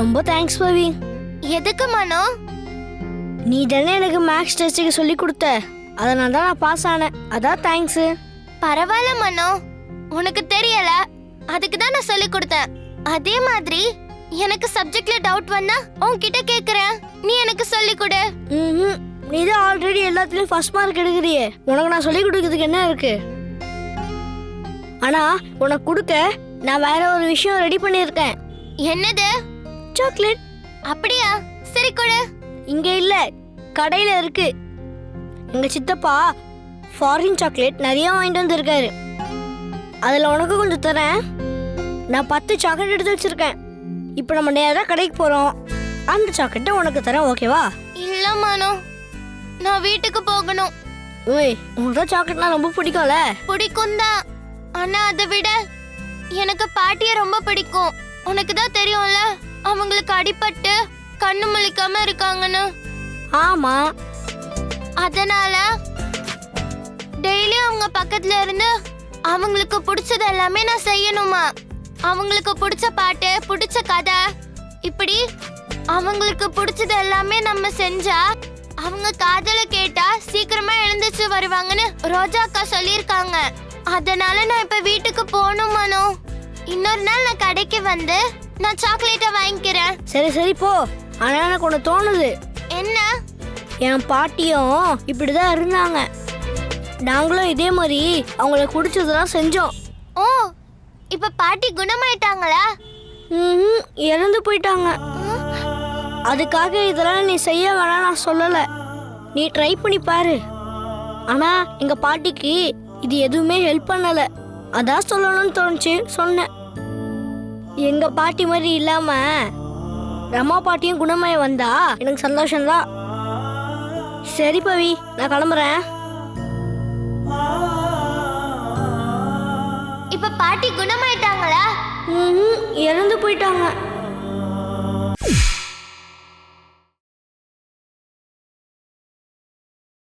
ரொம்ப தேங்க்ஸ் பவி. எதுக்கு மனோ? நீ தானே எனக்கு மேக்ஸ் டெஸ்ட்டுக்கு சொல்லி கொடுத்த. அதனால தான் நான் பாஸ் ஆனேன். அதான் தேங்க்ஸு பரவாயில்ல மனோ. உனக்கு தெரியல. அதுக்கு தான் நான் சொல்லி கொடுத்தேன். அதே மாதிரி எனக்கு சப்ஜெக்ட்ல டவுட் வந்தா உன்கிட்ட கேக்குறேன். நீ எனக்கு சொல்லி கொடு. நீ தான் ஆல்ரெடி எல்லாத்துலேயும் ஃபர்ஸ்ட் மார்க் எடுக்கிறியே. உனக்கு நான் சொல்லி கொடுக்கறதுக்கு என்ன இருக்கு? ஆனா உனக்கு கொடுக்க நான் வேற ஒரு விஷயம் ரெடி பண்ணியிருக்கேன். என்னது? சாக்லேட். அப்படியா? சரி கொடு. இங்க இல்ல. கடையில இருக்கு. எங்க சித்தப்பா ஃபாரின் சாக்லேட் நிறைய வாங்கிட்டு வந்திருக்காரு. அதுல உனக்கு கொஞ்சம் தரேன். நான் பத்து சாக்லேட் எடுத்து வச்சிருக்கேன். இப்போ நம்ம நேரா கடைக்கு போறோம். அந்த சாக்லேட்டை உனக்கு தரேன் ஓகேவா இல்ல மனோ. நான் வீட்டுக்கு போகணும். ஓய் உனக்கு தான் சாக்லேட்லாம் ரொம்ப பிடிக்கும்ல? பிடிக்கும் தான் ஆனா அதை விட எனக்கு பாட்டிய ரொம்ப பிடிக்கும். உனக்கு தான் தெரியும்ல? அவங்களுக்கு அடிபட்டு கண்ணு முழிக்காம இருக்காங்கன்னு. ஆமா. அதனால டெய்லி அவங்க பக்கத்துல இருந்து அவங்களுக்கு பிடிச்சது எல்லாமே நான் செய்யணுமா? அவங்களுக்கு பிடிச்ச பாட்டு பிடிச்ச கதை இப்படி அவங்களுக்கு பிடிச்சது எல்லாமே நம்ம செஞ்சா அவங்க காதல கேட்டா சீக்கிரமா எழுந்துச்சு வருவாங்கன்னு ரோஜா அக்கா சொல்லியிருக்காங்க. அதனால நான் இப்ப வீட்டுக்கு போகணும் மனோ. இன்னொரு நாள் நான் கடைக்கு வந்து நான் சாக்லேட்டை வாங்கிக்கிறேன். சரி சரி போ. ஆனா எனக்கு ஒன்று தோணுது. என்ன? என் பாட்டியும் இப்படிதான் இருந்தாங்க. நாங்களும் இதே மாதிரி அவங்களுக்கு பிடிச்சதெல்லாம் செஞ்சோம். ஓ இப்ப பாட்டி குணமாயிட்டாங்களா? ம்ஹும், இறந்து போயிட்டாங்க. அதுக்காக இதெல்லாம் நீ செய்ய வேணாம் நான் சொல்லலை. நீ ட்ரை பண்ணி பாரு. ஆனா எங்க பாட்டிக்கு இது எதுவுமே ஹெல்ப் பண்ணல. அதான் சொல்லணும்னு தோணுச்சு சொன்னேன். எங்க பாட்டி மாதிரி இல்லாம ரமா பாட்டியும் குணமாய வந்தா எனக்கு சந்தோஷம்தான். சரி பவி நான் கிளம்புறேன். இப்ப பாட்டி குணமாயிட்டாங்களா? இறந்து போயிட்டாங்க.